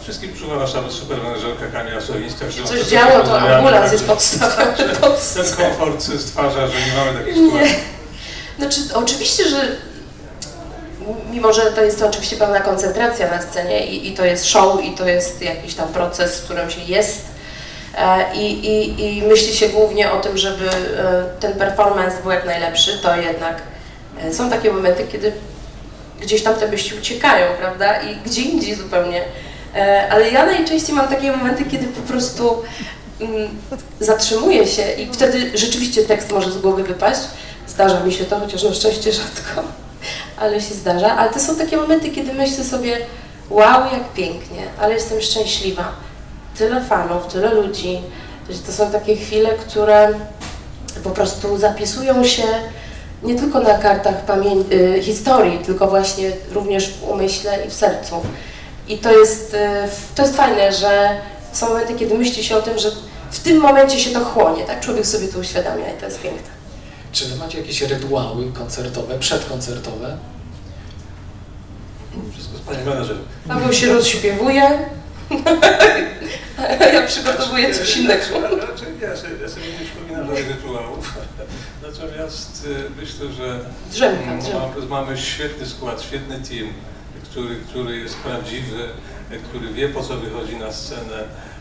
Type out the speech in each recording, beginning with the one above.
Wszystkim czuwa nasza supermenedżerka Kania Sowińska. że Coś działo, to ambulans jest podstawą. Ten komfort stwarza, że nie mamy takich sytuacji. Znaczy, oczywiście, że mimo, że to jest to oczywiście pełna koncentracja na scenie i, i to jest show i to jest jakiś tam proces, w którym się jest e, i, i, i myśli się głównie o tym, żeby e, ten performance był jak najlepszy, to jednak e, są takie momenty, kiedy gdzieś tam te myśli uciekają, prawda, i gdzie indziej zupełnie. E, Ale ja najczęściej mam takie momenty, kiedy po prostu mm, zatrzymuję się i wtedy rzeczywiście tekst może z głowy wypaść. Zdarza mi się to, chociaż na szczęście rzadko, ale się zdarza. Ale to są takie momenty, kiedy myślę sobie, wow, jak pięknie, ale jestem szczęśliwa. Tyle fanów, tyle ludzi, to są takie chwile, które po prostu zapisują się nie tylko na kartach y, historii, tylko właśnie również w umyśle i w sercu. I to jest, f- to jest fajne, że są momenty, kiedy myśli się o tym, że w tym momencie się to chłonie, tak? Człowiek sobie to uświadamia i to jest piękne. Czy wy macie jakieś rytuały koncertowe, przedkoncertowe? Wszystko z Pani menedżer. Paweł się rozśpiewuje, ja przygotowuję coś innego. Raczej ja sobie, ja sobie nie przypominam żadnych rytuałów. Natomiast y, myślę, że Drzemka, mm, drzemka. mamy świetny skład, świetny team, który, który jest prawdziwy, który wie po co wychodzi na scenę,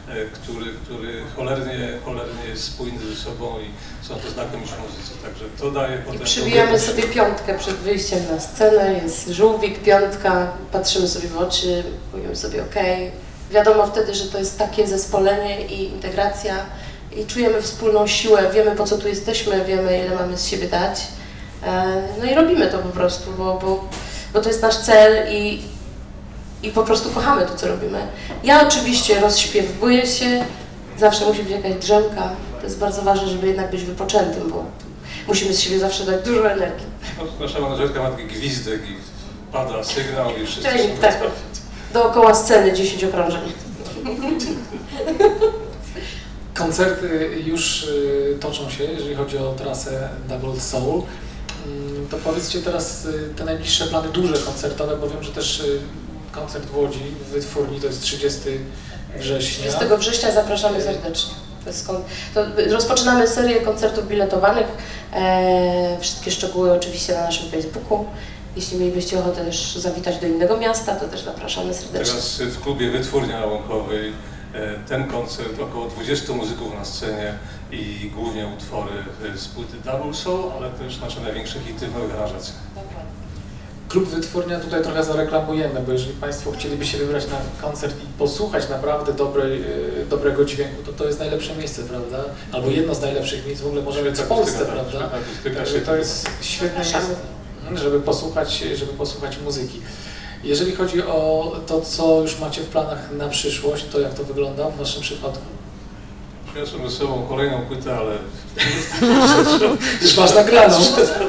y, który, który cholernie, cholernie jest spójny ze sobą i są to znakomici muzycy. Także to daje I potem... przybijamy sobie piątkę przed wyjściem na scenę, jest żółwik, piątka, patrzymy sobie w oczy, mówimy sobie okej. Wiadomo wtedy, że to jest takie zespolenie i integracja i czujemy wspólną siłę, wiemy po co tu jesteśmy, wiemy ile mamy z siebie dać. E, No i robimy to po prostu, bo, bo, bo to jest nasz cel i, i po prostu kochamy to, co robimy. Ja oczywiście rozśpiewuję się, zawsze musi być jakaś drzemka. To jest bardzo ważne, żeby jednak być wypoczętym, bo musimy z siebie zawsze dać dużo energii. Nasza menedżerka ma taki gwizdek i pada sygnał i Cześć, są tak. Dookoła sceny 10 okrążeń. Koncerty już y, toczą się, jeżeli chodzi o trasę Double Soul. Mm, To powiedzcie teraz y, te najbliższe plany duże koncertowe, bo wiem, że też y, koncert w Łodzi w wytwórni to jest 30 września. 30 września zapraszamy serdecznie. To to rozpoczynamy serię koncertów biletowanych. E, wszystkie szczegóły oczywiście na naszym Facebooku. Jeśli mielibyście ochotę też zawitać do innego miasta, to też zapraszamy serdecznie. Teraz y, w klubie Wytwórnia Łąkowej ten koncert, około 20 muzyków na scenie i głównie utwory y, z płyty Double Soul, ale też nasze największe hity w aranżacjach. Klub Wytwórnia tutaj trochę zareklamujemy, bo jeżeli Państwo chcieliby się wybrać na koncert i posłuchać naprawdę dobrej, y, dobrego dźwięku, to to jest najlepsze miejsce, prawda? Albo jedno z najlepszych miejsc w ogóle może być w Polsce, prawda? Także to jest świetne miejsce, żeby posłuchać, żeby posłuchać muzyki. Jeżeli chodzi o to, co już macie w planach na przyszłość, to jak to wygląda w Waszym przypadku? Przyniosłem ze sobą kolejną płytę, ale... Już masz nagraną.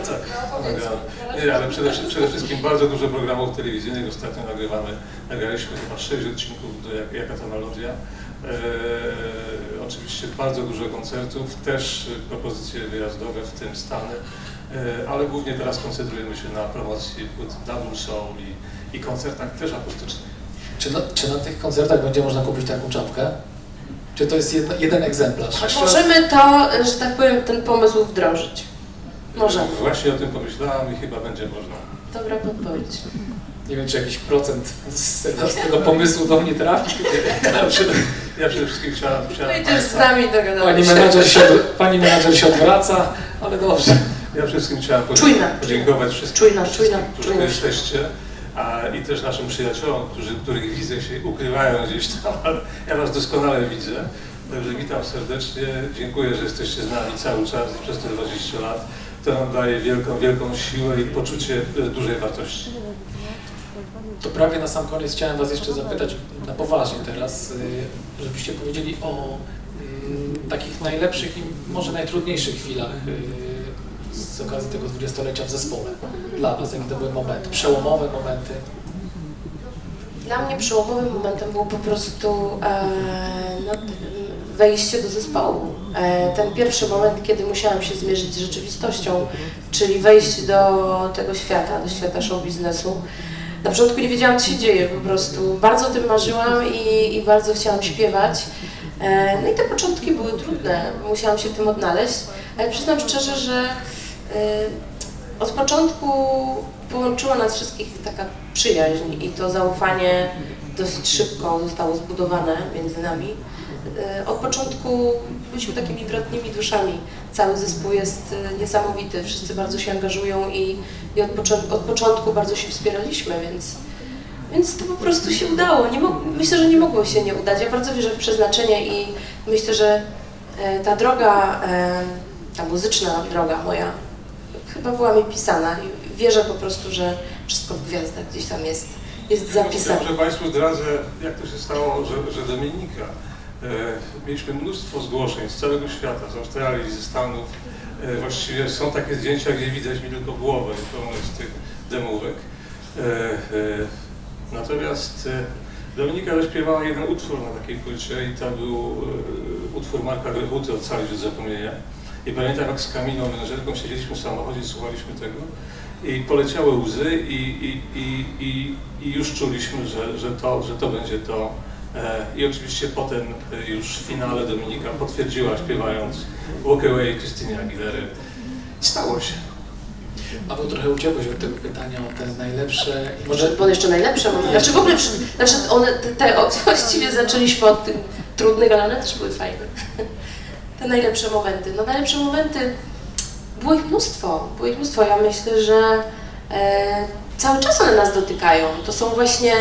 tak, nagrałem. Nie, ale przede, wszystkim- przede wszystkim bardzo dużo programów telewizyjnych. Ostatnio nagrywamy, nagraliśmy chyba sześć odcinków do Jak, Jaka to Melodia. Eee, oczywiście bardzo dużo koncertów, też e, propozycje wyjazdowe, w tym Stany, Eee, ale głównie teraz koncentrujemy się na promocji płyt Double Soul i, i koncertach też akustycznych. Czy na, czy na tych koncertach będzie można kupić taką czapkę? Czy to jest jedna, jeden egzemplarz? Możemy to, że tak powiem, ten pomysł wdrożyć. Możemy. Właśnie o tym pomyślałam i chyba będzie można. Dobra podpowiedź. Nie wiem, czy jakiś procent z tego, z tego pomysłu do mnie trafi. Ja przede, ja przede wszystkim chciałem... chciałem Wyjdziesz z nami dogadamy Pani się. menadżer się, pani menadżer się odwraca, ale dobrze. Ja przede wszystkim chciałem podzie- Czujna. podziękować wszystkim, Czujna, wszystkim czujna, którzy czujna. jesteście a, i też naszym przyjaciołom, którzy, których widzę się ukrywają gdzieś tam, ale ja Was doskonale widzę. Także witam serdecznie, dziękuję, że jesteście z nami cały czas przez te 20 lat. To nam daje wielką, wielką siłę i poczucie e, dużej wartości. To prawie na sam koniec chciałem Was jeszcze zapytać na poważnie teraz, y, żebyście powiedzieli o mm, takich najlepszych i może najtrudniejszych chwilach z okazji tego dwudziestolecia w zespole. Dla Was, jakie to były momenty, przełomowe momenty. Dla mnie przełomowym momentem było po prostu e, no, wejście do zespołu. E, ten pierwszy moment, kiedy musiałam się zmierzyć z rzeczywistością, czyli wejść do tego świata, do świata show biznesu. Na początku nie wiedziałam, co się dzieje, po prostu bardzo o tym marzyłam i, i bardzo chciałam śpiewać. E, No i te początki były trudne, musiałam się tym odnaleźć, ale przyznam szczerze, że od początku połączyła nas wszystkich taka przyjaźń i to zaufanie dosyć szybko zostało zbudowane między nami. Od początku byliśmy takimi bratnimi duszami. Cały zespół jest e, niesamowity, wszyscy bardzo się angażują i, i od, począ- od początku bardzo się wspieraliśmy, więc, więc to po prostu się udało. Nie myślę, że nie mogło się nie udać. Ja bardzo wierzę w przeznaczenie i myślę, że e, ta droga, e, ta muzyczna droga moja chyba była mi pisana i wierzę po prostu, że wszystko w gwiazdach gdzieś tam jest, jest zapisane. Że Państwu zdradzę, jak to się stało, że, że Dominika. E, mieliśmy mnóstwo zgłoszeń z całego świata, z Australii, ze Stanów. E, właściwie są takie zdjęcia, gdzie widać mi tylko głowę, pełną z tych demówek. E, e, natomiast e, Dominika zaśpiewała jeden utwór na takiej płycie i to był e, utwór Marka Grechuty Ocalić od zapomnienia. I pamiętam jak z Kaminą Mężerką siedzieliśmy w samochodzie, słuchaliśmy tego i poleciały łzy i, i, i, i, i już czuliśmy, że, że, to, że to będzie to. E, I oczywiście potem e, już w finale Dominika potwierdziła śpiewając Walk Away Krystyny Aguilery. I stało się. Paweł, trochę uciekłeś od tego pytania o te najlepsze... Może Może bo jeszcze najlepsze momenty. Znaczy w ogóle, przy- znaczy one, te, te właściwie zaczęliśmy od tych trudnych, ale one też były fajne. Te najlepsze momenty. No najlepsze momenty, było ich mnóstwo, było ich mnóstwo. Ja myślę, że e, cały czas one nas dotykają. To są właśnie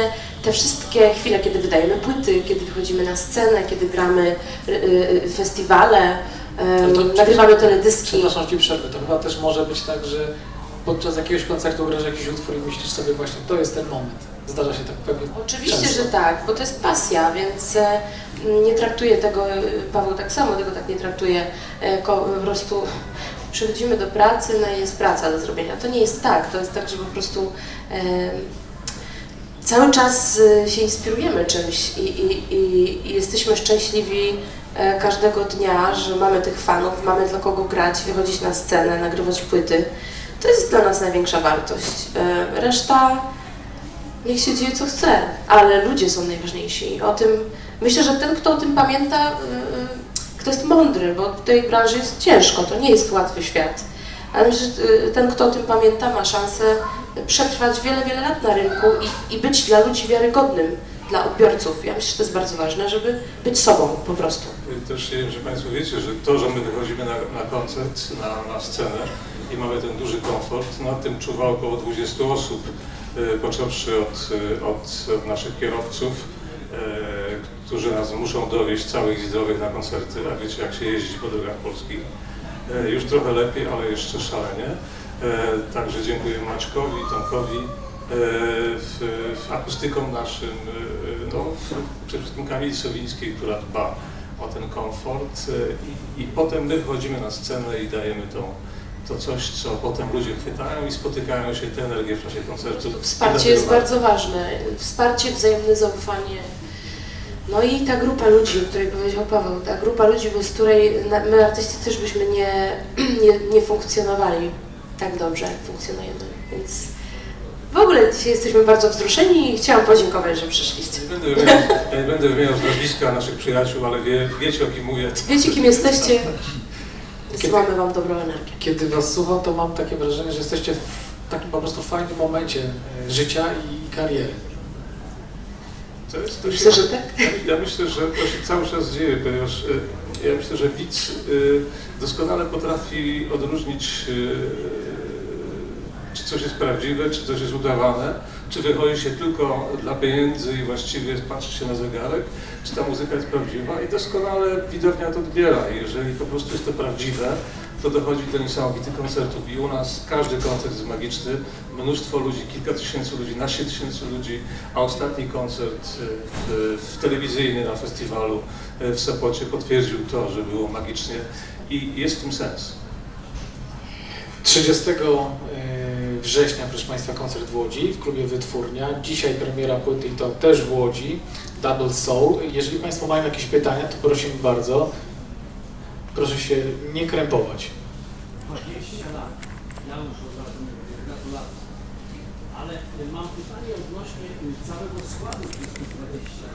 te wszystkie chwile, kiedy wydajemy płyty, kiedy wychodzimy na scenę, kiedy gramy y, y, festiwale, Ale to- nagrywamy teledyski. Przepraszam Ci przerwę, to chyba też może być tak, że podczas jakiegoś koncertu grasz jakiś utwór i myślisz sobie właśnie, to jest ten moment. Zdarza się tak pewnie Oczywiście, często. że tak, bo to jest pasja, więc e, nie traktuję tego, e, Paweł tak samo tego tak nie traktuje, po prostu przychodzimy do pracy, no i jest praca do zrobienia. To nie jest tak, to jest tak, że po prostu e, cały czas się inspirujemy czymś i, i, i, i jesteśmy szczęśliwi każdego dnia, że mamy tych fanów, mamy dla kogo grać, wychodzić na scenę, nagrywać płyty. To jest dla nas największa wartość. E, Reszta niech się dzieje co chce, ale ludzie są najważniejsi. O tym myślę, że ten, kto o tym pamięta, y, y, kto jest mądry, bo w tej branży jest ciężko, to nie jest łatwy świat. Ale myślę, że ten, kto o tym pamięta, ma szansę przetrwać wiele, wiele lat na rynku i, i być dla ludzi wiarygodnym, dla odbiorców. Ja myślę, że to jest bardzo ważne, żeby być sobą po prostu. Też czy Państwo wiecie, że to, że my wychodzimy na, na koncert, na, na scenę i mamy ten duży komfort, nad tym czuwa około 20 osób, e, począwszy od, od, od naszych kierowców, e, którzy nas muszą dowieść całych zdrowych na koncerty, a wiecie jak się jeździ po drogach polskich. Już trochę lepiej, ale jeszcze szalenie. Także dziękuję Maćkowi, Tomkowi, e, w, w akustykom naszym, e, no, przede wszystkim Kamili Sowińskiej, która dba o ten komfort e, i, i potem my wchodzimy na scenę i dajemy to, to coś, co potem ludzie chwytają i spotykają się te energie w czasie koncertu. Wsparcie jest bardzo ważne. Wsparcie, wzajemne zaufanie. No i ta grupa ludzi, o której powiedział Paweł, ta grupa ludzi, bez której my artyści też byśmy nie, nie, nie funkcjonowali tak dobrze, jak funkcjonujemy. Więc w ogóle dzisiaj jesteśmy bardzo wzruszeni i chciałam podziękować, że przyszliście. Nie będę wymieniał, ja nie będę wymieniał z nazwiska naszych przyjaciół, ale wie, wiecie o kim mówię. Wiecie, kim jesteście? Wysyłamy Wam dobrą energię. Kiedy Was słucham, to mam takie wrażenie, że jesteście w takim po prostu fajnym momencie e, życia i kariery. To jest, to się, Myślę, że tak. Ja myślę, że to się cały czas dzieje, ponieważ e, ja myślę, że widz e, doskonale potrafi odróżnić, czy coś jest prawdziwe, czy coś jest udawane, czy wychodzi się tylko dla pieniędzy i właściwie patrzy się na zegarek, czy ta muzyka jest prawdziwa. I doskonale widownia to odbiera. Jeżeli po prostu jest to prawdziwe, to dochodzi do niesamowitych koncertów. I u nas każdy koncert jest magiczny, mnóstwo ludzi, kilka tysięcy ludzi, naście tysięcy ludzi, a ostatni koncert e, w, w telewizyjny na festiwalu e, w Sopocie potwierdził to, że było magicznie. I jest w tym sens. 30 e, września, proszę Państwa, koncert w Łodzi w klubie Wytwórnia. Dzisiaj premiera płyty i to też w Łodzi, Double Soul. Jeżeli Państwo mają jakieś pytania, to prosimy bardzo. Proszę się nie krępować. 20 lat. Ja muszę od razu. Gratulacje. ale mam pytanie odnośnie całego składu 320